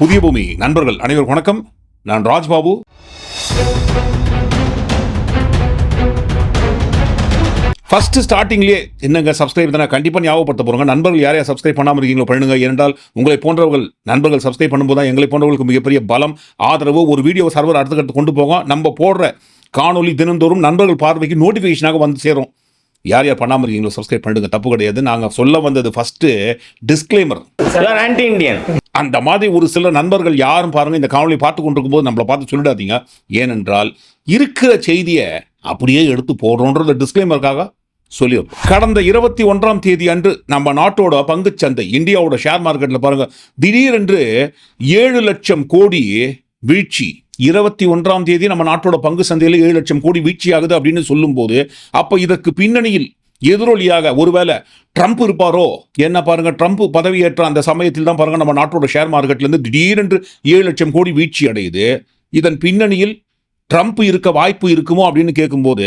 புதிய பூமி. நண்பர்கள் அனைவரும் வணக்கம். நான் ராஜ்பாபு. ஃபஸ்ட்டு ஸ்டார்டிங்லேயே என்னங்க சப்ஸ்கிரைப் தானே? கண்டிப்பாக ஞாபகப்படுத்த போகிறோங்க நண்பர்கள் யாரையா சப்ஸ்கிரைப் பண்ணாமல் இருக்கீங்களோ பண்ணுங்க. ஏனென்றால் உங்களை போன்றவர்கள் நண்பர்கள் சப்ஸ்கிரைப் பண்ணும்போது தான் எங்களை போன்றவர்களுக்கு மிகப்பெரிய பலம் ஆதரவு ஒரு வீடியோ சர்வர் அடுத்த கட்டு கொண்டு போகும். நம்ம போடுற காணொலி தினந்தோறும் நண்பர்கள் பார்வைக்கு நோட்டிஃபிகேஷனாக வந்து சேரும். யார் யார் பண்ணாமல் இருக்கீங்களோ சப்ஸ்கிரைப் பண்ணுங்க. தப்பு கிடையாது. நாங்கள் சொல்ல வந்தது ஃபஸ்ட்டு டிஸ்க்ளைமர் ஆன்டி are. அந்த மாதிரி ஒரு சில நண்பர்கள் யாரும் பாருங்கள் இந்த காணொலி பார்த்து கொண்டிருக்கும் போது நம்மளை பார்த்து சொல்லிடாதீங்க. ஏனென்றால் இருக்கிற செய்தியை அப்படியே எடுத்து போடுறோன்றது டிஸ்க்ளைமருக்காக சொல்லி கடந்த இருபத்தி ஒன்றாம் தேதி அன்று நம்ம நாட்டோட பங்குச்சந்தை இந்தியாவோட ஷேர் மார்க்கெட்டில் பாருங்கள் திடீரென்று ஏழு லட்சம் கோடி வீழ்ச்சி. இருபத்தி ஒன்றாம் தேதி நம்ம நாட்டோட பங்கு சந்தையில் ஏழு லட்சம் கோடி வீழ்ச்சி ஆகுது அப்படின்னு சொல்லும்போது அப்போ இதற்கு பின்னணியில் எதிரொலியாக ஒருவேளை ட்ரம்ப் இருப்பாரோ? என்ன பாருங்க ட்ரம்ப் பதவியேற்ற அந்த சமயத்தில் தான் பாருங்க நம்ம நாட்டோட ஷேர் மார்க்கெட்லேருந்து திடீரென்று ஏழு லட்சம் கோடி வீழ்ச்சி அடையுது. இதன் பின்னணியில் ட்ரம்ப் இருக்க வாய்ப்பு இருக்குமோ அப்படின்னு கேட்கும்போது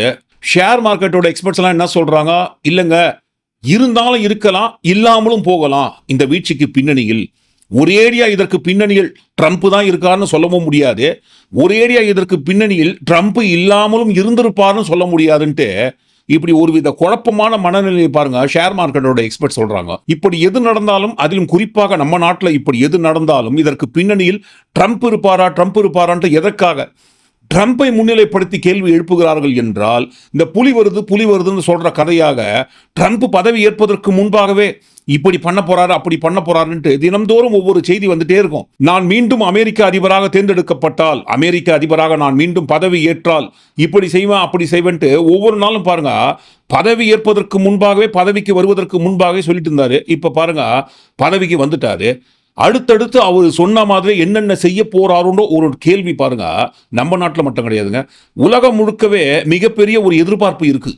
ஷேர் மார்க்கெட்டோட எக்ஸ்பர்ட்ஸ் எல்லாம் என்ன சொல்றாங்க? இல்லைங்க இருந்தாலும் இருக்கலாம் இல்லாமலும் போகலாம். இந்த வீழ்ச்சிக்கு பின்னணியில் ஒரேடியா இதற்கு பின்னணியில் ட்ரம்ப் தான் இருக்காருன்னு சொல்லவும் முடியாது. ஒரேடியா இதற்கு பின்னணியில் ட்ரம்ப் இல்லாமலும் இருந்திருப்பாருன்னு சொல்ல முடியாதுன்ட்டு இப்படி ஒருவித குழப்பமான மனநிலையை பாருங்க. ஷேர் மார்க்கெட்டோட எக்ஸ்பர்ட் சொல்றாங்க. இப்படி எது நடந்தாலும் அதிலும் குறிப்பாக நம்ம நாட்டில் இப்படி எது நடந்தாலும் இதற்கு பின்னணியில் ட்ரம்ப் இருப்பாரா ட்ரம்ப் இருப்பாரான்ட்டு எதற்காக? ட்ரம்ப்பை முன்னிலைப்படுத்தி கேள்வி எழுப்புகிறார்கள் என்றால் இந்த புலி வருது புலி வருதுன்னு சொல்கிற கதையாக ட்ரம்ப் பதவி ஏற்பதற்கு முன்பாகவே இப்படி பண்ண போறாரு அப்படி பண்ண போறாருன்ட்டு தினம்தோறும் ஒவ்வொரு செய்தி வந்துட்டே இருக்கும். நான் மீண்டும் அமெரிக்க அதிபராக தேர்ந்தெடுக்கப்பட்டால் அமெரிக்க அதிபராக நான் மீண்டும் பதவி ஏற்றால் இப்படி செய்வேன் அப்படி செய்வேன்ட்டு ஒவ்வொரு நாளும் பாருங்க பதவி ஏற்பதற்கு முன்பாகவே பதவிக்கு வருவதற்கு முன்பாகவே சொல்லிட்டு இருந்தாரு. இப்போ பாருங்க பதவிக்கு வந்துட்டாரு. அடுத்தடுத்து அவர் சொன்ன மாதிரி என்னென்ன செய்ய போறாருன்ற ஒரு கேள்வி பாருங்க. நம்ம நாட்டில் மட்டும் கிடையாதுங்க. உலகம் முழுக்கவே மிகப்பெரிய ஒரு எதிர்பார்ப்பு இருக்கு.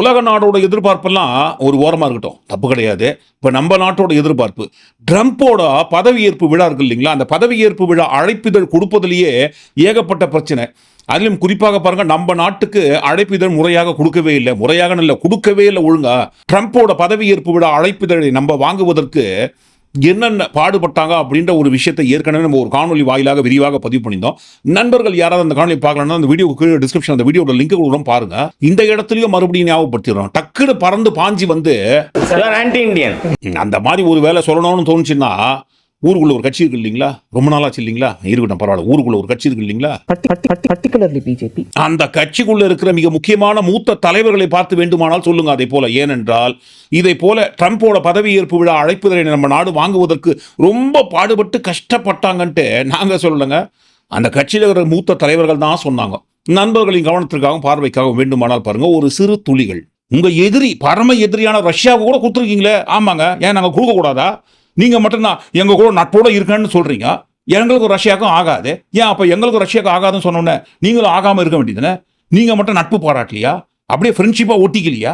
உலக நாடோட எதிர்பார்ப்பெல்லாம் ஒரு ஓரமாக இருக்கட்டும். தப்பு கிடையாது. இப்போ நம்ம நாட்டோட எதிர்பார்ப்பு. ட்ரம்ப்போட பதவியேற்பு விழா இருக்கு இல்லைங்களா? அந்த பதவியேற்பு விழா அழைப்பிதழ் கொடுப்பதிலேயே ஏகப்பட்ட பிரச்சனை. அதிலும் குறிப்பாக பாருங்க நம்ம நாட்டுக்கு அழைப்பிதழ் முறையாக கொடுக்கவே இல்லை. முறையாக இல்லை கொடுக்கவே இல்லை ஒழுங்கா. ட்ரம்ப்போட பதவியேற்பு விழா அழைப்பிதழை நம்ம வாங்குவதற்கு என்னென்ன பாடுபட்டாங்க அப்படின்ற ஒரு விஷயத்தை ஏற்கனவே நம்ம ஒரு காணொலி வாயிலாக விரிவாக பதிவு பண்ணியிருந்தோம். நண்பர்கள் யாராவது அந்த காணொலி பார்க்கலன்னா அந்த வீடியோ கீழே டிஸ்கிரிப்ஷன் அந்த வீடியோட லிங்க் கொடுக்குறோம் பாருங்க. இந்த இடத்துலயும் மறுபடியும் ஞாபகப்படுத்திடுறோம். டக்குன்னு பறந்து பாஞ்சி வந்து அந்த மாதிரி ஒரு வேலை சொல்லணும்னு தோணுச்சுன்னா ஊருக்குள்ள ஒரு கட்சி இருக்கு இல்லைங்களா? ரொம்ப நாளாச்சு இல்லைங்களா? இருக்கட்டும் பரவாயில்ல. ஊருக்குள்ள ஒரு கட்சி இருக்கு இல்லைங்களா? particularly BJP. அந்த கட்சிக்குள்ள இருக்கிற மிக முக்கியமான மூத்த தலைவர்களை பார்த்து வேண்டுமானால் சொல்லுங்க அதை போல. ஏனென்றால் இதை போல ட்ரம்ப்போட பதவியேற்பு விழா அழைப்புதலை நம்ம நாடு வாங்குவதற்கு ரொம்ப பாடுபட்டு கஷ்டப்பட்டாங்கன்ட்டு நாங்க சொல்லலைங்க. அந்த கட்சியில் இருக்கிற மூத்த தலைவர்கள் தான் சொன்னாங்க. நண்பர்களின் கவனத்திற்காகவும் பார்வைக்காகவும் வேண்டுமானால் பாருங்க ஒரு சிறு துளிகள். உங்க எதிரி பரம எதிரியான ரஷ்யாவுக்கு கூட கொடுத்துருக்கீங்களே. ஆமாங்க. ஏன் நாங்க கொடுக்க நீங்கள் மட்டும்தான் எங்கள் கூட நட்போட இருக்கேன்னு சொல்கிறீங்க எங்களுக்கு ரஷ்யாவுக்கும் ஆகாது. ஏன் அப்போ எங்களுக்கு ரஷ்யாவுக்கு ஆகாதுன்னு சொன்னோன்னே நீங்களும் ஆகாமல் இருக்க வேண்டியதுன்னு நீங்கள் மட்டும் நட்பு பாராட்டலையா? அப்படியே ஃப்ரெண்ட்ஷிப்பாக ஒட்டிக்கலையா?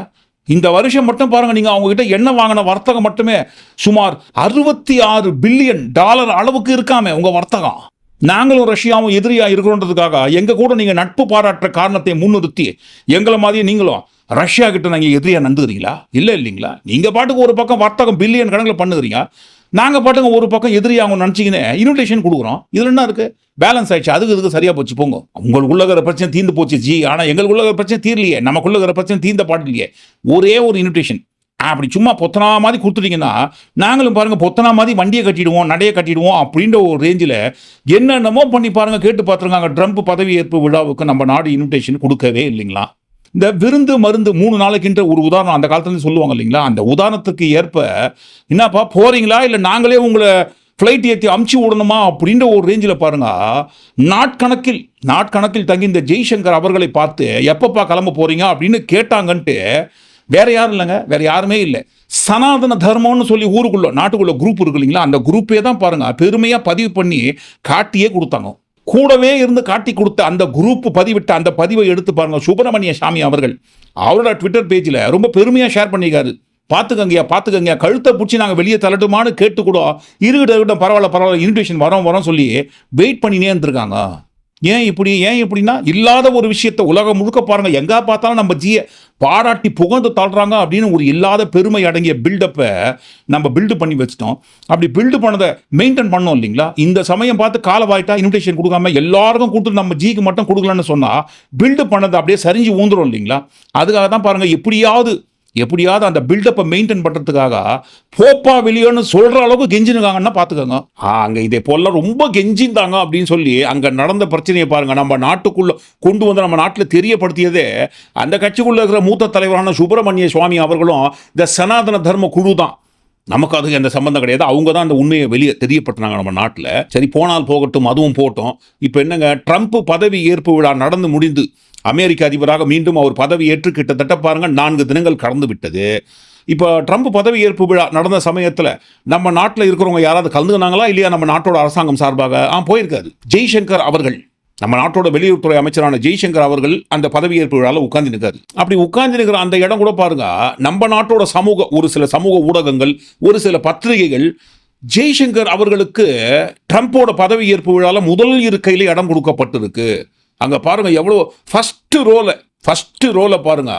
இந்த வருஷம் மட்டும் பாருங்கள் நீங்கள் அவங்கக்கிட்ட என்ன வாங்கின வர்த்தகம் மட்டுமே சுமார் அறுபத்தி ஆறு பில்லியன் டாலர் அளவுக்கு இருக்காமே உங்கள் வர்த்தகம். நாங்களும் ரஷ்யாவும் எதிரியாக இருக்கிறோன்றதுக்காக எங்கள் கூட நீங்கள் நட்பு பாராட்டுற காரணத்தை முன்னிறுத்தி எங்களை மாதிரியே நீங்களும் ரஷ்யா கிட்ட நாங்கள் எதிரியாக நந்துக்கிறீங்களா இல்லை இல்லைங்களா? நீங்கள் பாட்டுக்கு ஒரு பக்கம் வர்த்தகம் பில்லியன் கணக்கில் பண்ணுகிறீங்க. நாங்கள் பாட்டுங்க ஒரு பக்கம் எதிரியாக அவங்க நினச்சிங்கன்னு இன்விடேஷன் கொடுக்குறோம். இதில் என்ன இருக்குது பேலன்ஸ் ஆயிடுச்சு. அதுக்கு இதுக்கு சரியாக போச்சு. போங்க. உங்களுக்குள்ள இருக்கிற பிரச்சனை தீர்ந்து போச்சு ஜி. ஆனால் எங்களுக்குள்ள இருக்கிற பிரச்சனை தீரலையே. நமக்குள்ள இருக்கிற பிரச்சனை தீர்ந்த பாட்டிலையே ஒரே ஒரு இன்விடேஷன் அப்படி சும்மா பொத்தனா மாதிரி கொடுத்துட்டீங்கன்னா நாங்களும் பாருங்க பொத்தனா மாதிரி வண்டியை கட்டிடுவோம் நடையை கட்டிடுவோம் அப்படின்ற ஒரு ரேஞ்சில் என்னென்னமோ பண்ணி பாருங்க கேட்டு பார்த்துருக்காங்க. ட்ரம்ப் பதவியேற்பு விழாவுக்கு நம்ம நாடு இன்விடேஷன் கொடுக்கவே இல்லைங்களா? இந்த விருந்து மருந்து மூணு நாளைக்குன்ற ஒரு உதாரணம் அந்த காலத்துலேருந்து சொல்லுவாங்க இல்லைங்களா? அந்த உதாரணத்துக்கு ஏற்ப என்னப்பா போகிறீங்களா இல்லை நாங்களே உங்களை ஃப்ளைட் ஏற்றி அமுச்சு விடணுமா? அப்படின்ற ஒரு ரேஞ்சில் பாருங்க. நாட்கணக்கில் நாட்கணக்கில் தங்கி இந்த ஜெய்சங்கர் அவர்களை பார்த்து எப்பப்பா கிளம்ப போகிறீங்க அப்படின்னு கேட்டாங்கன்ட்டு வேற யாரும் இல்லைங்க. வேற யாருமே இல்லை. சனாதன தர்மம்னு சொல்லி ஊருக்குள்ள நாட்டுக்குள்ள குரூப் இருக்கு இல்லைங்களா? அந்த குரூப்பே தான் பாருங்க பெருமையாக பதிவு பண்ணி காட்டியே கொடுத்தாங்க. கூடவே இருந்து காட்டி கொடுத்த அந்த குரூப் பதிவிட்ட அந்த பதிவை எடுத்து பாருங்கள் சுப்பிரமணிய சாமி அவர்கள் அவரோட ட்விட்டர் பேஜில் ரொம்ப பெருமையாக ஷேர் பண்ணியிருக்காரு. பார்த்துக்கங்கய்யா பார்த்துக்கங்கய்யா. கழுத்தை பிடிச்சி நாங்கள் வெளியே தள்ளட்டுமான்னு கேட்டு கூட இருக்கட்டும் இருக்கட்டும் பரவாயில்ல பரவாயில்ல இன்விடேஷன் வரோம் வரோம் சொல்லி வெயிட் பண்ணினே இருந்திருக்காங்க. ஏன் இப்படி ஏன் இப்படின்னா இல்லாத ஒரு விஷயத்தை உலகம் முழுக்க பாருங்கள் எங்கே பார்த்தாலும் நம்ம ஜிய பாராட்டி புகழ்ந்து தள்ளுறாங்க அப்படின்னு ஒரு இல்லாத பெருமை அடங்கிய பில்டப்பை நம்ம பில்டு பண்ணி வச்சிட்டோம். அப்படி பில்டு பண்ணதை மெயின்டைன் பண்ணோம் இல்லைங்களா? இந்த சமயம் பார்த்து காலவாயிட்டா இன்விடேஷன் கொடுக்காம எல்லாருக்கும் கொடுத்து நம்ம ஜிக்கு மட்டும் கொடுக்கலன்னு சொன்னால் பில்டு பண்ணதை அப்படியே சரிஞ்சு ஊந்துரும் இல்லைங்களா? அதுக்காக தான் பாருங்கள் எப்படியாவது எப்படியாவது அந்த பில்டப்பை மெயின்டைன் பண்ணுறதுக்காக போப்பா வெளியேன்னு சொல்கிற அளவுக்கு கெஞ்சினுக்காங்கன்னா பார்த்துக்கோங்க ஆ, அங்கே இதே போல ரொம்ப கெஞ்சிந்தாங்க அப்படின்னு சொல்லி அங்கே நடந்த பிரச்சனையை பாருங்க. நம்ம நாட்டுக்குள்ளே கொண்டு வந்து நம்ம நாட்டில் தெரியப்படுத்தியதே அந்த கட்சிக்குள்ளே இருக்கிற மூத்த தலைவரான சுப்பிரமணிய சுவாமி அவர்களும் இந்த சனாதன தர்ம குழு தான். நமக்கு அதுக்கு எந்த சம்பந்தம் கிடையாது. அவங்க தான் அந்த உண்மையை வெளியே தெரியப்பட்டுனாங்க நம்ம நாட்டில். சரி போனால் போகட்டும் அதுவும் போட்டோம் இப்போ என்னங்க ட்ரம்ப் பதவி ஏற்பு விழா நடந்து முடிந்து. அமெரிக்க அதிபராக மீண்டும் அவர் பதவி ஏற்று கிட்டத்தட்ட பாருங்கள் நான்கு தினங்கள் கடந்து விட்டது. இப்போ ட்ரம்ப் பதவி ஏற்பு விழா நடந்த சமயத்தில் நம்ம நாட்டில் இருக்கிறவங்க யாராவது கலந்துக்கினாங்களா? இல்லையா? நம்ம நாட்டோட அரசாங்கம் சார்பாக. ஆ போயிருக்காரு. ஜெய்சங்கர் அவர்கள். நம்ம நாட்டோட வெளியுறவுத்துறை அமைச்சரான ஜெய்சங்கர் அவர்கள் அந்த பதவியேற்பு விழாவில் உட்கார்ந்து நிற்காரு அப்படி உட்கார்ந்து நிற்கிற அந்த இடம் கூட பாருங்க நம்ம நாட்டோட சமூக ஒரு சில சமூக ஊடகங்கள் ஒரு சில பத்திரிகைகள் ஜெய்சங்கர் அவர்களுக்கு ட்ரம்ப்போட பதவியேற்பு விழாவில் முதல் இருக்கையில் இடம் கொடுக்கப்பட்டிருக்கு. அங்கே பாருங்கள் எவ்வளோ ஃபஸ்ட்டு ரோல ஃபஸ்ட்டு ரோல பாருங்க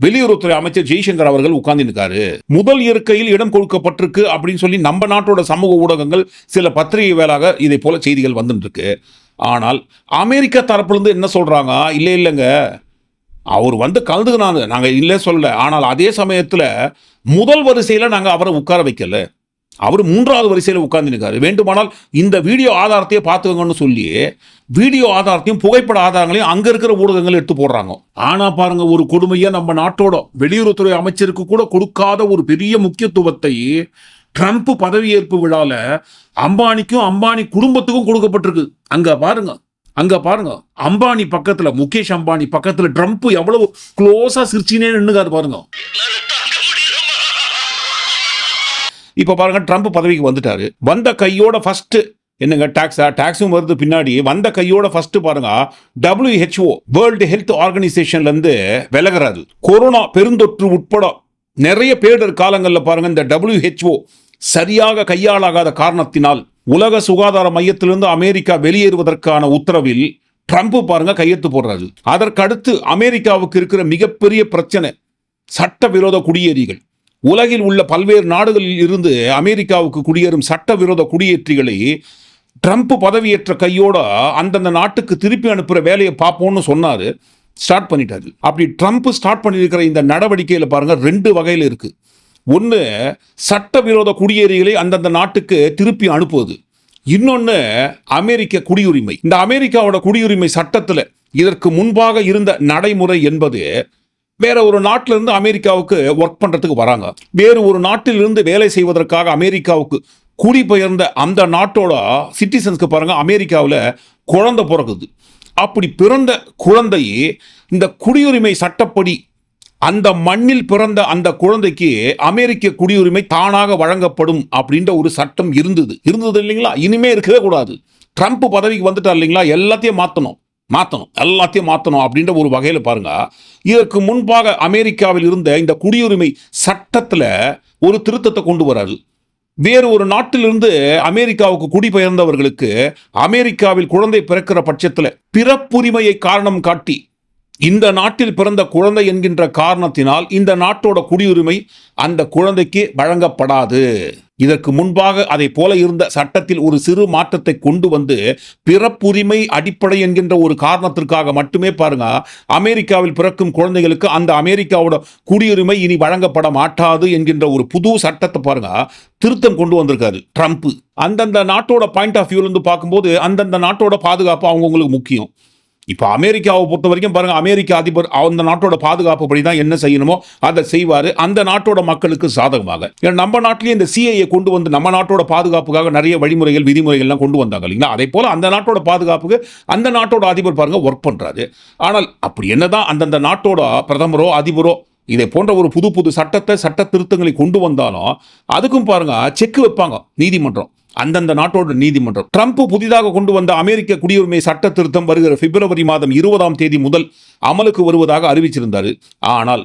வெளியுறவுத்துறை அமைச்சர் ஜெய்சங்கர் அவர்கள் உட்கார்ந்து முதல் இருக்கையில் இடம் கொடுக்கப்பட்டிருக்கு அப்படின்னு சொல்லி நம்ம நாட்டோட சமூக ஊடகங்கள் சில பத்திரிகை வேலாக இதை போல செய்திகள் வந்துட்டுருக்கு. ஆனால் அமெரிக்கா தரப்புலேருந்து என்ன சொல்கிறாங்க இல்லை இல்லைங்க. அவர் வந்து கலந்துக்கினாங்க நாங்கள் இல்லை சொல்லலை. ஆனால் அதே சமயத்தில் முதல் வரிசையில் நாங்கள் அவரை உட்கார வைக்கல. அவர் மூன்றாவது வரிசையில் உட்கார்ந்துருக்காரு. வேண்டுமானால் இந்த வீடியோ ஆதாரத்தையே பார்த்துக்கோங்கன்னு சொல்லி வீடியோ ஆதாரத்தையும் புகைப்பட ஆதாரங்களையும் அங்கே இருக்கிற ஊடகங்கள் எடுத்து போடுறாங்க. ஆனால் பாருங்க ஒரு கொடுமையை நம்ம நாட்டோட வெளியுறவுத்துறை அமைச்சருக்கு கூட கொடுக்காத ஒரு பெரிய முக்கியத்துவத்தை ட்ரம்ப் பதவியேற்பு விழால அம்பானிக்கும் அம்பானி குடும்பத்துக்கும் கொடுக்கப்பட்டிருக்கு. அங்கே பாருங்க அங்கே பாருங்க. அம்பானி பக்கத்தில் முகேஷ் அம்பானி பக்கத்தில் ட்ரம்ப் எவ்வளவு க்ளோஸா சிரிச்சினே நின்றுக்காரு பாருங்க. இப்போ பாருங்கள் ட்ரம்ப் பதவிக்கு வந்துட்டார். வந்த கையோட ஃபஸ்ட்டு என்னங்க டாக்ஸா டாக்ஸும் வருது பின்னாடி. வந்த கையோட ஃபர்ஸ்ட் பாருங்க W H O world health ஆர்கனைசேஷன்லேருந்து விலகுறாரு. கொரோனா பெருந்தொற்று உட்பட நிறைய பேரிடர் காலங்களில் பாருங்க இந்த டபிள்யூஹெச்ஓ சரியாக கையாளாகாத காரணத்தினால் உலக சுகாதார மையத்திலிருந்து அமெரிக்கா வெளியேறுவதற்கான உத்தரவில் ட்ரம்ப் பாருங்க கையெழுத்து போடுறாரு. அதற்கடுத்து அமெரிக்காவுக்கு இருக்கிற மிகப்பெரிய பிரச்சனை சட்டவிரோத குடியேறிகள். உலகில் உள்ள பல்வேறு நாடுகளில் இருந்து அமெரிக்காவுக்கு குடியேறும் சட்டவிரோத குடியேற்றிகளை ட்ரம்ப் பதவியேற்ற கையோட அந்தந்த நாட்டுக்கு திருப்பி அனுப்புகிற வேலையை பார்ப்போம்னு சொன்னார். ஸ்டார்ட் பண்ணிட்டாரு. அப்படி ட்ரம்ப் ஸ்டார்ட் பண்ணியிருக்கிற இந்த நடவடிக்கையில் பாருங்கள் ரெண்டு வகையில் இருக்குது ஒன்று சட்டவிரோத குடியேறிகளை அந்தந்த நாட்டுக்கு திருப்பி அனுப்புவது. இன்னொன்று அமெரிக்க குடியுரிமை. இந்த அமெரிக்காவோட குடியுரிமை சட்டத்தில் இதற்கு முன்பாக இருந்த நடைமுறை என்பது வேற ஒரு நாட்டிலிருந்து அமெரிக்காவுக்கு ஒர்க் பண்ணுறதுக்கு வராங்க. வேறு ஒரு நாட்டிலிருந்து வேலை செய்வதற்காக அமெரிக்காவுக்கு குடிபெயர்ந்த அந்த நாட்டோட சிட்டிசன்ஸ்க்கு பாருங்கள் அமெரிக்காவில் குழந்தை பிறகுது அப்படி பிறந்த குழந்தை இந்த குடியுரிமை சட்டப்படி அந்த மண்ணில் பிறந்த அந்த குழந்தைக்கு அமெரிக்க குடியுரிமை தானாக வழங்கப்படும் அப்படின்ற ஒரு சட்டம் இருந்தது. இருந்தது இல்லைங்களா? இனிமே இருக்கவே கூடாது. ட்ரம்ப் பதவிக்கு வந்துட்டார் இல்லைங்களா? எல்லாத்தையும் மாற்றணும் மாற்றணும் எல்லாத்தையும் மாற்றணும் அப்படின்ற ஒரு வகையில் பாருங்க. இதற்கு முன்பாக அமெரிக்காவில் இருந்த இந்த குடியுரிமை சட்டத்தில் ஒரு திருத்தத்தை கொண்டு வராது வேறு ஒரு நாட்டிலிருந்து அமெரிக்காவுக்கு குடிபெயர்ந்தவர்களுக்கு அமெரிக்காவில் குழந்தை பிறக்கிற பட்சத்தில் பிறப்புரிமையை காரணம் காட்டி இந்த நாட்டில் பிறந்த குழந்தை என்கின்ற காரணத்தினால் இந்த நாட்டோட குடியுரிமை அந்த குழந்தைக்கு வழங்கப்படாது. இதற்கு முன்பாக அதை போல இருந்த சட்டத்தில் ஒரு சிறு மாற்றத்தை கொண்டு வந்து பிறப்புரிமை அடிப்படை என்கின்ற ஒரு காரணத்திற்காக மட்டுமே பாருங்க அமெரிக்காவில் பிறக்கும் குழந்தைகளுக்கு அந்த அமெரிக்காவோட குடியுரிமை இனி வழங்கப்பட மாட்டாது என்கின்ற ஒரு புது சட்டத்தை பாருங்க திருத்தம் கொண்டு வந்திருக்காரு ட்ரம்ப். அந்தந்த நாட்டோட பாயிண்ட் ஆஃப் வியூலேருந்து பார்க்கும்போது அந்தந்த நாட்டோட பாதுகாப்பு அவங்கவுங்களுக்கு முக்கியம். இப்போ அமெரிக்காவை பொறுத்த வரைக்கும் பாருங்க அமெரிக்க அதிபர் அந்த நாட்டோட பாதுகாப்பு படி தான் என்ன செய்யணுமோ அதை செய்வார். அந்த நாட்டோட மக்களுக்கு சாதகமாக. ஏன்னா நம்ம நாட்டிலேயே இந்த சிஐஏ கொண்டு வந்து நம்ம நாட்டோட பாதுகாப்புக்காக நிறைய வழிமுறைகள் விதிமுறைகள்லாம் கொண்டு வந்தாங்க இல்லைங்களா? அதே போல் அந்த நாட்டோட பாதுகாப்புக்கு அந்த நாட்டோட அதிபர் பாருங்க ஒர்க் பண்ணுறாரு ஆனால் அப்படி என்ன தான் அந்தந்த நாட்டோட பிரதமரோ அதிபரோ இதை போன்ற ஒரு புது புது சட்டத்தை சட்ட திருத்தங்களை கொண்டு வந்தாலும் அதுக்கும் பாருங்க செக் வைப்பாங்க நீதிமன்றம் அந்தந்த நாட்டோட நீதிமன்றம். ட்ரம்ப் புதிதாக கொண்டு வந்த அமெரிக்க குடியுரிமை சட்ட திருத்தம் வருகிற பிப்ரவரி மாதம் இருபதாம் தேதி முதல் அமலுக்கு வருவதாக அறிவிச்சிருந்தார். ஆனால்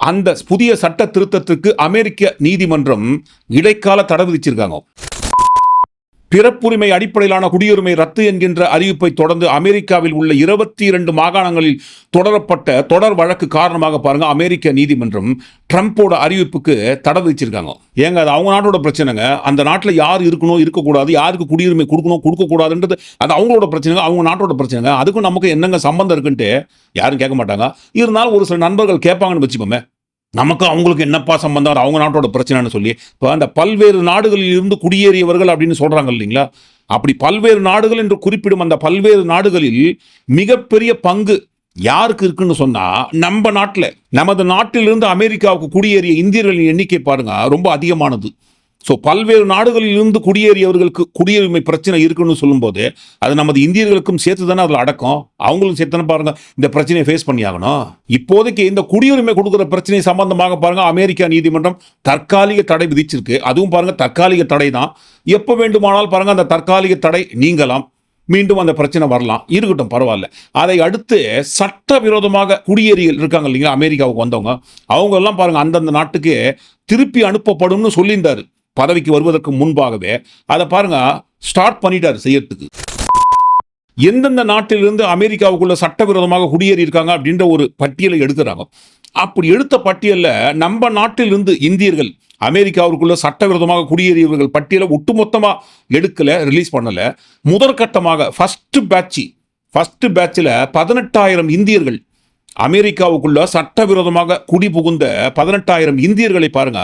அந்த புதிய சட்ட திருத்தத்திற்கு அமெரிக்க நீதிமன்றம் இடைக்கால தடை விதிச்சிருக்காங்க. பிறப்புரிமை அடிப்படையிலான குடியுரிமை ரத்து என்கின்ற அறிவிப்பை தொடர்ந்து அமெரிக்காவில் உள்ள இருபத்தி இரண்டு மாகாணங்களில் தொடரப்பட்ட தொடர் வழக்கு காரணமாக பாருங்க அமெரிக்க நீதிமன்றம் ட்ரம்ப்போட அறிவிப்புக்கு தடை விதிச்சிருக்காங்க. ஏங்க அது அவங்க நாட்டோட பிரச்சனைங்க. அந்த நாட்டில் யார் இருக்கணும் இருக்கக்கூடாது யாருக்கு குடியுரிமை கொடுக்கணும் கொடுக்கக்கூடாதுன்றது அது அவங்களோட பிரச்சனைங்க அவங்க நாட்டோட பிரச்சனைங்க. அதுக்கும் நமக்கு என்னங்க சம்பந்தம் இருக்குன்ட்டு யாரும் கேட்க மாட்டாங்க. இருந்தாலும் ஒரு சில நண்பர்கள் கேட்பாங்கன்னு வச்சுப்போமே நமக்கு அவங்களுக்கு என்னப்பா சம்பந்தம்? அவங்க நாட்டோட பிரச்சனைன்னு சொல்லி இப்போ அந்த பல்வேறு நாடுகளில் இருந்து குடியேறியவர்கள் அப்படின்னு சொல்கிறாங்க இல்லைங்களா? அப்படி பல்வேறு நாடுகள் என்று குறிப்பிடும் அந்த பல்வேறு நாடுகளில் மிகப்பெரிய பங்கு யாருக்கு இருக்குன்னு சொன்னால் நம்ம நாட்டில் நமது நாட்டிலிருந்து அமெரிக்காவுக்கு குடியேறிய இந்தியர்களின் எண்ணிக்கை பாருங்க ரொம்ப அதிகமானது. ஸோ பல்வேறு நாடுகளில் இருந்து குடியேறியவர்களுக்கு குடியுரிமை பிரச்சனை இருக்குன்னு சொல்லும்போது அது நமது இந்தியர்களுக்கும் சேர்த்து தானே அதில் அடக்கம்? அவங்களும் சேர்த்து தானே இந்த பிரச்சனையை ஃபேஸ் பண்ணி ஆகணும் இப்போதைக்கு இந்த குடியுரிமை கொடுக்குற பிரச்சனை சம்பந்தமாக பாருங்கள் அமெரிக்கா நீதிமன்றம் தற்காலிக தடை விதிச்சிருக்கு. அதுவும் பாருங்கள் தற்காலிக தடை தான். எப்போ வேண்டுமானால் பாருங்கள் அந்த தற்காலிக தடை நீங்கலாம். மீண்டும் அந்த பிரச்சனை வரலாம். இருக்கட்டும் பரவாயில்ல. அதை அடுத்து சட்டவிரோதமாக குடியேறிகள் இருக்காங்க இல்லைங்களா அமெரிக்காவுக்கு வந்தவங்க. அவங்க எல்லாம் பாருங்க அந்தந்த நாட்டுக்கு திருப்பி அனுப்பப்படும்னு சொல்லியிருந்தாரு. பதவிக்கு வருவதற்கு முன்பாகவே அதை பாருங்க ஸ்டார்ட் பண்ணிட்டாரு செய்யறதுக்கு. எந்தெந்த நாட்டிலிருந்து அமெரிக்காவுக்குள்ள சட்டவிரோதமாக குடியேறி இருக்காங்க அப்படின்ற ஒரு பட்டியலை எடுக்கிறாங்க அப்படி எடுத்த பட்டியலில் நம்ம நாட்டிலிருந்து இந்தியர்கள் அமெரிக்காவிற்குள்ள சட்டவிரோதமாக குடியேறியவர்கள் பட்டியலை ஒட்டுமொத்தமா எடுக்கல ரிலீஸ் பண்ணல. முதற்கட்டமாக ஃபஸ்ட்டு பேட்சி ஃபஸ்ட்டு பேட்சில் பதினெட்டாயிரம் இந்தியர்கள் அமெரிக்காவுக்குள்ள சட்டவிரோதமாக குடி புகுந்த பதினெட்டாயிரம் இந்தியர்களை பாருங்க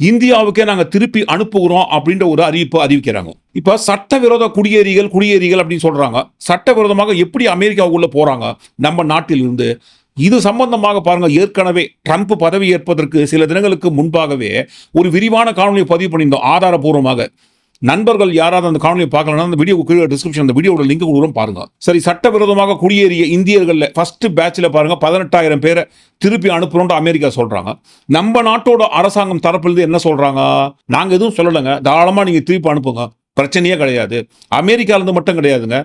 இந்தியாவுக்கே நாங்கள் திருப்பி அனுப்புகிறோம் அப்படின்ற ஒரு அறிவிப்பு அறிவிக்கிறாங்க. இப்போ சட்டவிரோத குடியேறிகள் குடியேறிகள் அப்படின்னு சொல்றாங்க. சட்டவிரோதமாக எப்படி அமெரிக்காவுக்குள்ள போறாங்க? நம்ம நாட்டில் இருந்து இது சம்பந்தமாக பாருங்க ஏற்கனவே ட்ரம்ப் பதவி ஏற்பதற்கு சில தினங்களுக்கு முன்பாகவே ஒரு விரிவான காணொலியை பதிவு பண்ணியிருந்தோம் ஆதாரபூர்வமாக. நண்பர்கள் யாராவது அந்த காணொலியை பார்க்கலன்னா அந்த வீடியோ கீழே டிஸ்கிரிப்ஷன் அந்த வீடியோட லிங்க் கூட பாருங்க. சரி சட்டவிரோதமாக குடியேறிய இந்தியர்களில் ஃபர்ஸ்ட் பேட்சில் பாருங்க பதினெட்டாயிரம் பேரை திருப்பி அனுப்புறோம்னு அமெரிக்கா சொல்றாங்க. நம்ம நாட்டோட அரசாங்கம் தரப்பிலிருந்து என்ன சொல்றாங்க? நாங்கள் எதுவும் சொல்லலைங்க. தாராளமாக நீங்கள் திருப்பி அனுப்புங்க. பிரச்சனையே கிடையாது. அமெரிக்காவிலேருந்து மட்டும் கிடையாதுங்க.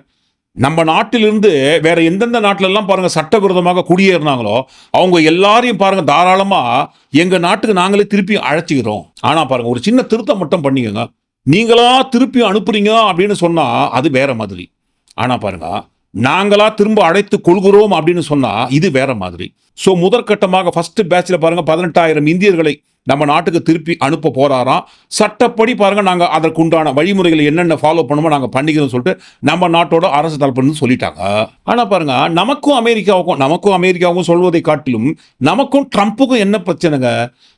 நம்ம நாட்டிலிருந்து வேற எந்தெந்த நாட்டிலெல்லாம் பாருங்க சட்டவிரோதமாக குடியேறினாங்களோ அவங்க எல்லாரையும் பாருங்க தாராளமாக எங்கள் நாட்டுக்கு நாங்களே திருப்பி அழைச்சிக்கிறோம். ஆனால் பாருங்க ஒரு சின்ன திருத்தம் மட்டும் பண்ணிக்கோங்க. நீங்களா திருப்பி அனுப்புறீங்க அப்படின்னு சொன்னா அது வேற மாதிரி. ஆனா பாருங்க நாங்களா திரும்ப அழைத்து கொள்கிறோம் அப்படின்னு சொன்னா இது வேற மாதிரி. ஸோ முதற்கட்டமாக ஃபர்ஸ்ட் பேட்சில் பாருங்க பதினெட்டாயிரம் இந்தியர்களை நம்ம நாட்டுக்கு திருப்பி அனுப்ப போறாராம் சட்டப்படி பாருங்க நாங்க அதற்கு உண்டான வழிமுறைகளை என்னென்ன ஃபாலோ பண்ணுமோ நாங்கள் பண்ணிக்கிறோம் சொல்லிட்டு நம்ம நாட்டோட அரசு தரப்புன்னு சொல்லிட்டாங்க. ஆனா பாருங்க நமக்கும் அமெரிக்காவுக்கும் நமக்கும் அமெரிக்காவுக்கும் சொல்வதை காட்டிலும் நமக்கும் ட்ரம்ப்புக்கும் என்ன பிரச்சனைங்க?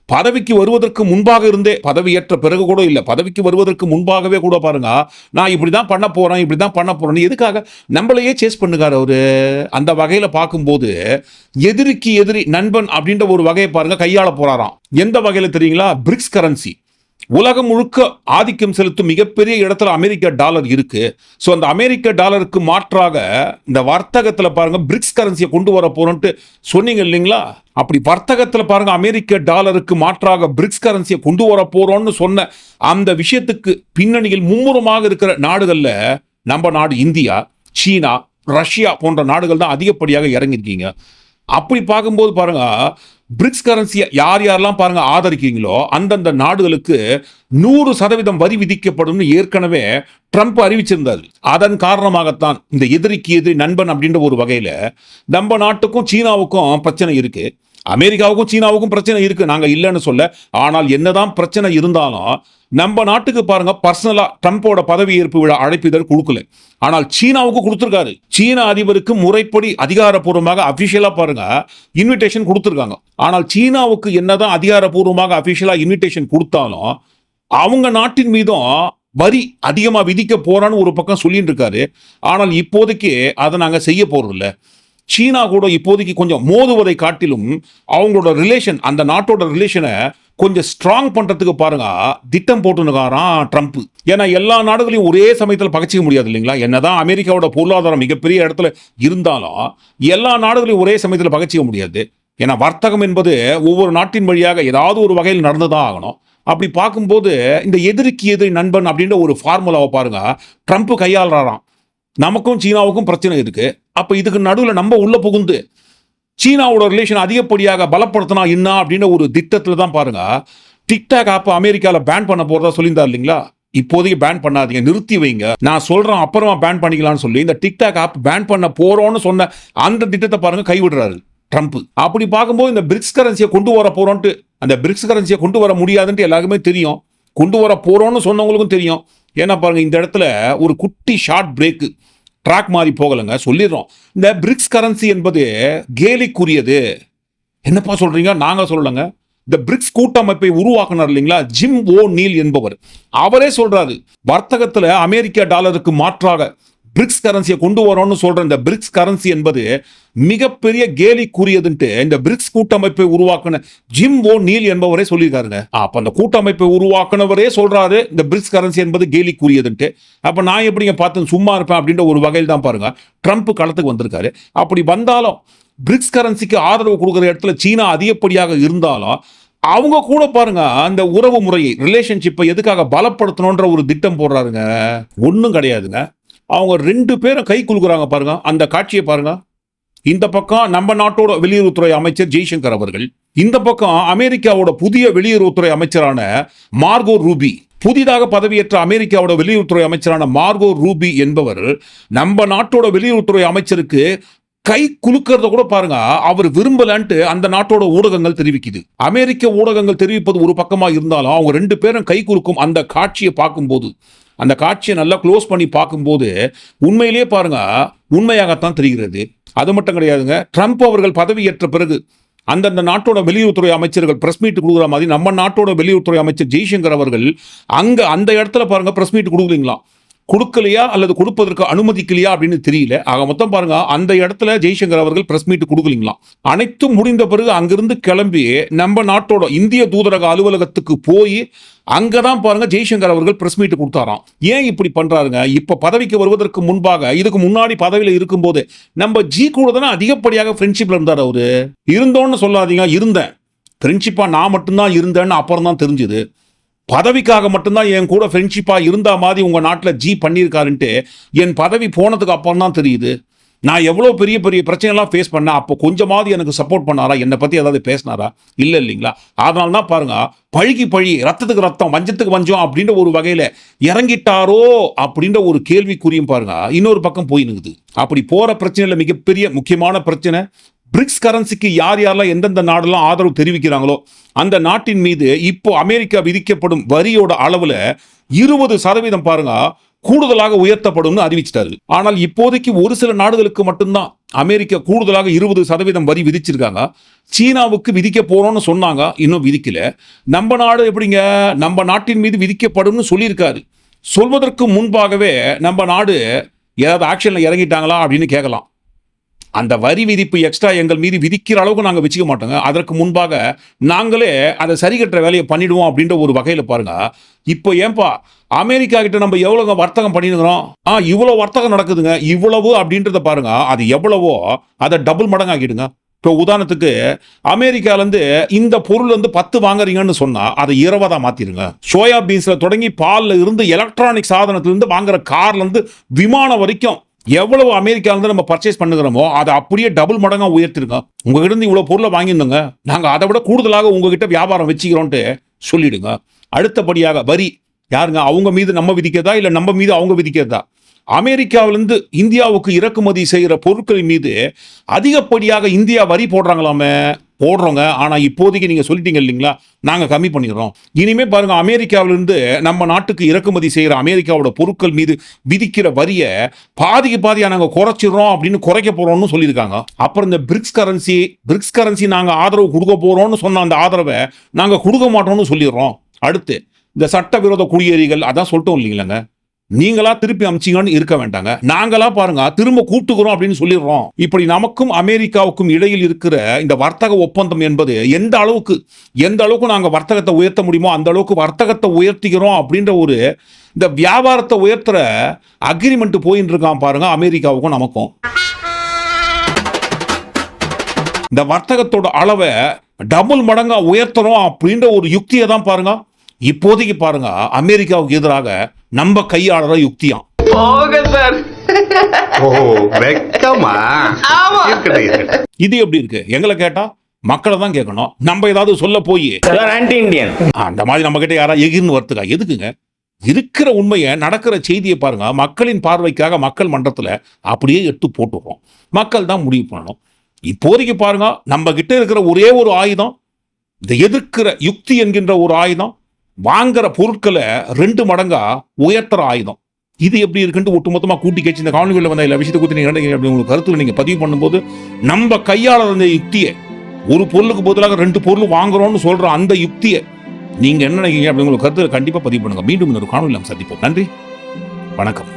பதவிக்கு வருவதற்கு முன்பாக இருந்தே பதவி ஏற்ற பிறகு கூட இல்லை. பதவிக்கு வருவதற்கு முன்பாகவே கூட பாருங்க. நான் இப்படி தான் பண்ண போகிறேன் இப்படி தான் பண்ண போகிறேன்னு எதுக்காக? நம்மளையே சேஸ் பண்ணுகார் அவரு. அந்த வகையில் பார்க்கும்போது எதிரிக்கு எதிரி நண்பன் அப்படின்ற ஒரு வகையை பாருங்க கையாள போகிறாராம் எந்த வகையில் தெரியுங்களா? பிரிக்ஸ் கரன்சி உலகம் முழுக்க ஆதிக்கம் செலுத்தும் மிகப்பெரிய இடத்துல அமெரிக்க டாலர் இருக்கு. ஸோ அந்த அமெரிக்க டாலருக்கு மாற்றாக இந்த வர்த்தகத்தில் பாருங்க பிரிக்ஸ் கரன்சியை கொண்டு வர போறோன்ட்டு சொன்னீங்க இல்லைங்களா? அப்படி வர்த்தகத்தில் பாருங்க அமெரிக்க டாலருக்கு மாற்றாக பிரிக்ஸ் கரன்சியை கொண்டு வர போறோம்னு சொன்ன அந்த விஷயத்துக்கு பின்னணியில் மும்முரமாக இருக்கிற நாடுகளில் நம்ம நாடு இந்தியா சீனா ரஷ்யா போன்ற நாடுகள் தான் அதிகப்படியாக இறங்கியிருக்கீங்க. அப்படி பார்க்கும்போது பாருங்க பிரிக்ஸ் கரன்சியை யார் யாரெல்லாம் பாருங்க ஆதரிக்கிறீங்களோ அந்தந்த நாடுகளுக்கு நூறு சதவீதம் வரி விதிக்கப்படும்னு ஏற்கனவே ட்ரம்ப் அறிவிச்சிருந்தார். அதன் காரணமாகத்தான் இந்த எதிரிக்கு எதிரி நண்பன் அப்படின்ற ஒரு வகையில நம்ம நாட்டுக்கும் சீனாவுக்கும் பிரச்சனை இருக்கு. அமெரிக்காவுக்கும் சீனாவுக்கும் பிரச்சனை இருக்கு. நாங்க இல்லைன்னு சொல்ல. ஆனால் என்னதான் பிரச்சனை இருந்தாலும் நம்ம நாட்டுக்கு பாருங்க பர்சனலா ட்ரம்ப்போட பதவியேற்பு விழா அழைப்பிதழ் கொடுக்கல. ஆனால் சீனாவுக்கு கொடுத்துருக்காரு. சீன அதிபருக்கு முறைப்படி அதிகாரப்பூர்வமாக அபிஷியலா பாருங்க இன்விடேஷன் கொடுத்துருக்காங்க. ஆனால் சீனாவுக்கு என்னதான் அதிகாரப்பூர்வமாக அபிஷியலா இன்விடேஷன் கொடுத்தாலும் அவங்க நாட்டின் மீதும் வரி அதிகமாக விதிக்க போறான்னு ஒரு பக்கம் சொல்லிட்டு இருக்காரு. ஆனால் இப்போதைக்கு அதை நாங்கள் செய்ய போறதில்ல. சீனா கூட இப்போதைக்கு கொஞ்சம் மோதுவதை காட்டிலும் அவங்களோட ரிலேஷன் அந்த நாட்டோட ரிலேஷனை கொஞ்சம் ஸ்ட்ராங் பண்ணுறதுக்கு பாருங்க. திட்டம் போட்டுனுக்காரான் ட்ரம்ப் ஏன்னா எல்லா நாடுகளையும் ஒரே சமயத்தில் பகச்சிக்க முடியாது இல்லைங்களா? என்னதான் அமெரிக்காவோட பொருளாதாரம் மிகப்பெரிய இடத்துல இருந்தாலும் எல்லா நாடுகளையும் ஒரே சமயத்தில் பகச்சிக்க முடியாது. ஏன்னா வர்த்தகம் என்பது ஒவ்வொரு நாட்டின் வழியாக ஏதாவது ஒரு வகையில் நடந்துதான் ஆகணும். அப்படி பார்க்கும்போது இந்த எதிரிக்கு எதிரி நண்பன் அப்படின்ற ஒரு ஃபார்முலாவை பாருங்க ட்ரம்ப் கையாளுறாராம். நமக்கும் சீனாவுக்கும் பிரச்சனை இருக்குது அப்போ இதுக்கு நடுவில் நம்ம உள்ளே புகுந்து சீனாவோட ரிலேஷன் அதிகப்படியாக பலப்படுத்தினா என்ன அப்படின்ற ஒரு திட்டத்தில் தான் பாருங்க. டிக்டாக் ஆப்பை அமெரிக்காவில் பேன் பண்ண போகிறதா சொல்லியிருந்தார் இல்லைங்களா? இப்போதைக்கு பேன் பண்ணாதீங்க நிறுத்தி வைங்க. நான் சொல்கிறேன் அப்புறமா பேன் பண்ணிக்கலாம்னு சொல்லி இந்த டிக்டாக் ஆப் பேன் பண்ண போகிறோன்னு சொன்ன அந்த திட்டத்தை பாருங்க கைவிடுறாரு ட்ரம்ப் அப்படி பார்க்கும்போது இந்த பிரிக்ஸ் கரன்சியை கொண்டு வர போகிறோன்ட்டு அந்த பிரிக்ஸ் கரன்சியை கொண்டு வர முடியாதுன்ட்டு எல்லாருக்குமே தெரியும். கொண்டு வர போகிறோன்னு சொன்னவங்களுக்கும் தெரியும். ஏன்னா பாருங்கள் இந்த இடத்துல ஒரு குட்டி ஷார்ட் பிரேக்கு ட்ராக் மாதிரி போகலைங்க. சொல்லிடுறோம். இந்த பிரிக்ஸ் கரன்சி என்பது கேலிக்குரியது. என்னப்பா சொல்கிறீங்க நாங்கள் சொல்லலைங்க. இந்த பிரிக்ஸ் கூட்டமைப்பை உருவாக்குனார் இல்லைங்களா? ஜிம் ஓ நீல் என்பவர். அவரே சொல்றாரு வர்த்தகத்துல அமெரிக்க டாலருக்கு மாற்றாக பிரிக்ஸ் கரன்சியை கொண்டு வரோம்னு சொல்ற இந்த பிரிக்ஸ் கரன்சி என்பது மிகப்பெரிய கேலிக்குரியதுன்ட்டு இந்த பிரிக்ஸ் கூட்டமைப்பை உருவாக்கின ஜிம் ஓ நீல் என்பவரே சொல்லியிருக்காருங்க. அப்ப அந்த கூட்டமைப்பை உருவாக்குனவரே சொல்றாரு இந்த பிரிக்ஸ் கரன்சி என்பது கேலிக்குரியதுன்ட்டு. அப்ப நான் எப்படிங்க பார்த்து சும்மா இருப்பேன் அப்படின்ற ஒரு வகையில் தான் பாருங்க. ட்ரம்ப் களத்துக்கு வந்திருக்காரு. அப்படி வந்தாலும் பிரிக்ஸ் கரன்சிக்கு ஆதரவு கொடுக்குற இடத்துல சீனா அதிகப்படியாக இருந்தாலும் அவங்க கூட பாருங்க அந்த உறவு முறையை ரிலேஷன்ஷிப்பை எதுக்காக பலப்படுத்தணுன்ற ஒரு திட்டம் போடுறாருங்க. ஒன்றும் கிடையாதுங்க. அவங்க ரெண்டு பேரும் கை குலுக்குறாங்க பாருங்க. அந்த காட்சியை பாருங்க. இந்த பக்கம் நம்ம நாட்டோட வெளியுறவுத்துறை அமைச்சர் ஜெய்சங்கர் அவர்கள் இந்த பக்கம் அமெரிக்காவோட புதிய வெளியுறவுத்துறை அமைச்சரான மார்கோ ரூபி புதிதாக பதவியேற்ற அமெரிக்காவோட வெளியுறவுத்துறை அமைச்சரான மார்கோ ரூபி என்பவர் நம்ம நாட்டோட வெளியுறவுத்துறை அமைச்சருக்கு கை குலுக்கிறத கூட பாருங்க. அவர் விரும்பலன்ட்டு அந்த நாட்டோட ஊடகங்கள் தெரிவிக்குது. அமெரிக்க ஊடகங்கள் தெரிவிப்பது ஒரு பக்கமாக இருந்தாலும் அவங்க ரெண்டு பேரும் கை குலுக்கும் அந்த காட்சியை பார்க்கும்போது அந்த காட்சியை நல்லா க்ளோஸ் பண்ணி பார்க்கும்போது உண்மையிலேயே பாருங்க உண்மையாகத்தான் தெரிகிறது. அது மட்டும் கிடையாதுங்க ட்ரம்ப் அவர்கள் பதவியேற்ற பிறகு அந்தந்த நாட்டோட வெளியுறவுத்துறை அமைச்சர்கள் பிரஸ் மீட் கொடுக்குற மாதிரி நம்ம நாட்டோட வெளியுறவுத்துறை அமைச்சர் ஜெய்சங்கர் அவர்கள் அங்கே அந்த இடத்துல பாருங்கள் ப்ரெஸ் மீட் கொடுக்குறீங்களா கொடுக்கலையா அல்லது கொடுப்பதற்கு அனுமதிக்கலையா அப்படின்னு தெரியல. ஆக மொத்தம் பாருங்க அந்த இடத்துல ஜெய்சங்கர் அவர்கள் பிரஸ் மீட் கொடுக்கலீங்களாம் அனைத்தும் முடிந்த பிறகு அங்கிருந்து கிளம்பி நம்ம நாட்டோட இந்திய தூதரக அலுவலகத்துக்கு போய் அங்கே தான் பாருங்க ஜெய்சங்கர் அவர்கள் பிரஸ் மீட் கொடுத்தாராம். ஏன் இப்படி பண்றாருங்க? இப்போ பதவிக்கு வருவதற்கு முன்பாக இதுக்கு முன்னாடி பதவியில் இருக்கும்போது நம்ம ஜி கூட தானே அதிகப்படியாக ஃப்ரெண்ட்ஷிப்ல இருந்தார் அவரு? இருந்தோன்னு சொல்லாதீங்க இருந்தேன். ஃப்ரெண்ட்ஷிப்பாக நான் மட்டும்தான் இருந்தேன்னு அப்புறம் தான் தெரிஞ்சுது. பதவிக்காக மட்டும்தான் என் கூட ஃப்ரெண்ட்ஷிப்பாக இருந்தா மாதிரி உங்கள் நாட்டில் ஜி பண்ணியிருக்காருன்ட்டு என் பதவி போனதுக்கு அப்புறம் தான் தெரியுது. நான் எவ்வளோ பெரிய பெரிய பிரச்சனைலாம் ஃபேஸ் பண்ணேன். அப்போ கொஞ்சமாவது எனக்கு சப்போர்ட் பண்ணாரா? என்னை பற்றி ஏதாவது பேசினாரா? இல்லை இல்லைங்களா? அதனால தான் பாருங்க பழுகி பழி ரத்தத்துக்கு ரத்தம் வஞ்சத்துக்கு வஞ்சம் அப்படின்ற ஒரு வகையில் இறங்கிட்டாரோ அப்படின்ற ஒரு கேள்விக்குறியும் பாருங்க இன்னொரு பக்கம் போய் அப்படி போகிற பிரச்சனையில் மிகப்பெரிய முக்கியமான பிரச்சனை பிரிக்ஸ் கரன்சிக்கு யார் யாரெல்லாம் எந்தெந்த நாடெல்லாம் ஆதரவு தெரிவிக்கிறாங்களோ அந்த நாட்டின் மீது இப்போ அமெரிக்கா விதிக்கப்படும் வரியோட அளவில் இருபது சதவீதம் பாருங்க கூடுதலாக உயர்த்தப்படும்னு அறிவிச்சிட்டாரு. ஆனால் இப்போதைக்கு ஒரு சில நாடுகளுக்கு மட்டும்தான் அமெரிக்கா கூடுதலாக இருபது சதவீதம் வரி விதிச்சிருக்காங்க. சீனாவுக்கு விதிக்க போறோம்னு சொன்னாங்க இன்னும் விதிக்கல. நம்ம நாடு எப்படிங்க? நம்ம நாட்டின் மீது விதிக்கப்படும்னு சொல்லியிருக்காரு. சொல்வதற்கு முன்பாகவே நம்ம நாடு ஏதாவது ஆக்ஷனில் இறங்கிட்டாங்களா அப்படின்னு கேட்கலாம். அந்த வரி விதிப்பு எக்ஸ்ட்ரா எங்கள் மீது விதிக்கிற அளவுக்கு நாங்கள் வச்சுக்க மாட்டோங்க. அதற்கு முன்பாக நாங்களே அதை சரி கட்டுற வேலையை பண்ணிடுவோம் அப்படின்ற ஒரு வகையில் பாருங்க. இப்போ ஏன்பா அமெரிக்கா கிட்ட நம்ம எவ்வளோ வர்த்தகம் பண்ணிருக்கிறோம் ஆ இவ்வளோ வர்த்தகம் நடக்குதுங்க. இவ்வளவு அப்படின்றத பாருங்க. அது எவ்வளவோ அதை டபுள் மடங்காக்கிடுங்க. இப்போ உதாரணத்துக்கு அமெரிக்காலேருந்து இந்த பொருள் வந்து பத்து வாங்குறீங்கன்னு சொன்னால் அதை இருபதாக மாற்றிடுங்க சோயா பீன்ஸில் தொடங்கி பால்ல இருந்து எலக்ட்ரானிக் சாதனத்துலேருந்து வாங்குற கார்லேருந்து விமானம் வரைக்கும் எவ்வளவு அமெரிக்காவிலிருந்து நம்ம பர்ச்சேஸ் பண்ணுகிறோமோ அதை அப்படியே டபுள் மடங்காக உயர்த்திருங்க. உங்ககிட்ட இருந்து இவ்வளோ பொருளை வாங்கியிருந்தோங்க. நாங்கள் அதை விட கூடுதலாக உங்ககிட்ட வியாபாரம் வச்சுக்கிறோன்ட்டு சொல்லிடுங்க. அடுத்தபடியாக வரி யாருங்க? அவங்க மீது நம்ம விதிக்கிறதா? இல்லை நம்ம மீது அவங்க விதிக்கிறதா? அமெரிக்காவிலிருந்து இந்தியாவுக்கு இறக்குமதி செய்கிற பொருட்கள் மீது அதிகப்படியாக இந்தியா வரி போடுறாங்களாமே போடுறோங்க. ஆனால் இப்போதைக்கு நீங்கள் சொல்லிட்டீங்க இல்லைங்களா? நாங்கள் கம்மி பண்ணிடுறோம். இனிமேல் பாருங்கள் அமெரிக்காவிலிருந்து நம்ம நாட்டுக்கு இறக்குமதி செய்கிற அமெரிக்காவோட பொருட்கள் மீது விதிக்கிற வரியை பாதிக்கு பாதியாக நாங்கள் குறைச்சிடுறோம் அப்படின்னு குறைக்க போகிறோம்னு சொல்லியிருக்காங்க. அப்புறம் இந்த பிரிக்ஸ் கரன்சி பிரிக்ஸ் கரன்சி நாங்கள் ஆதரவு கொடுக்க போகிறோம்னு சொன்ன அந்த ஆதரவை நாங்கள் கொடுக்க மாட்டோம்னு சொல்லிடுறோம். அடுத்து இந்த சட்டவிரோத குடியேறிகள் அதான் சொல்லிட்டோம் இல்லைங்களாங்க. நீங்களா திருப்பி அமிச்சிங்கன்னு இருக்க வேண்டாங்க. நாங்களா பாருங்க திரும்ப கூப்பிட்டுக்கிறோம் அப்படின்னு சொல்லிடுறோம். இப்படி நமக்கும் அமெரிக்காவுக்கும் இடையில் இருக்கிற இந்த வர்த்தக ஒப்பந்தம் என்பது எந்த அளவுக்கு எந்த அளவுக்கு நாங்கள் வர்த்தகத்தை உயர்த்த முடியுமோ அந்த அளவுக்கு வர்த்தகத்தை உயர்த்திக்கிறோம் அப்படின்ற ஒரு இந்த வியாபாரத்தை உயர்த்துற அக்ரிமெண்ட் போயின்னு இருக்கான் பாருங்க அமெரிக்காவுக்கும் நமக்கும். இந்த வர்த்தகத்தோட அளவை டபுள் மடங்கா உயர்த்துறோம் அப்படின்ற ஒரு யுக்தியை தான் பாருங்க. இப்போதைக்கு பாருங்க அமெரிக்காவுக்கு எதிராக நம்ம கையாளுற யுக்தியாம். இது எப்படி இருக்கு? எங்களை கேட்டா மக்களை தான் கேட்கணும். நம்ம ஏதாவது சொல்ல போய். அந்த மாதிரி நம்ம கிட்ட யாரா எகிர்னு வரத்துக்கா? எதுக்குங்க? இருக்கிற உண்மையை நடக்கிற செய்தியை பாருங்க. மக்களின் பார்வைக்காக மக்கள் மன்றத்தில் அப்படியே எடுத்து போட்டுடுறோம் மக்கள் தான் முடிவு பண்ணணும். இப்போதைக்கு பாருங்க நம்ம கிட்ட இருக்கிற ஒரே ஒரு ஆயுதம் இந்த எதிர்க்கிற யுக்தி என்கின்ற ஒரு ஆயுதம் வாங்குற பொருட்களை ரெண்டு மடங்கா உயர்த்துற ஆயுதம். இது எப்படி இருக்குன்ட்டு ஒட்டுமொத்தமாக கூட்டி கேச்சு இந்த காணொலிகளில் வந்த எல்லா விஷயத்தை குறித்து நீங்க என்ன நினைக்கிறீங்க அப்படி உங்களுக்கு பதிவு பண்ணும்போது நம்ம கையாள அந்த யுக்தியை ஒரு பொருளுக்கு பதிலாக ரெண்டு பொருள் வாங்குறோம்னு சொல்கிற அந்த யுக்தியை நீங்கள் என்ன நினைக்கிறீங்க அப்படி உங்களுக்கு கருத்துல கண்டிப்பாக பதிவு பண்ணுங்க. மீண்டும் இன்னொரு காணொலி நாம் சந்திப்போம். நன்றி. வணக்கம்.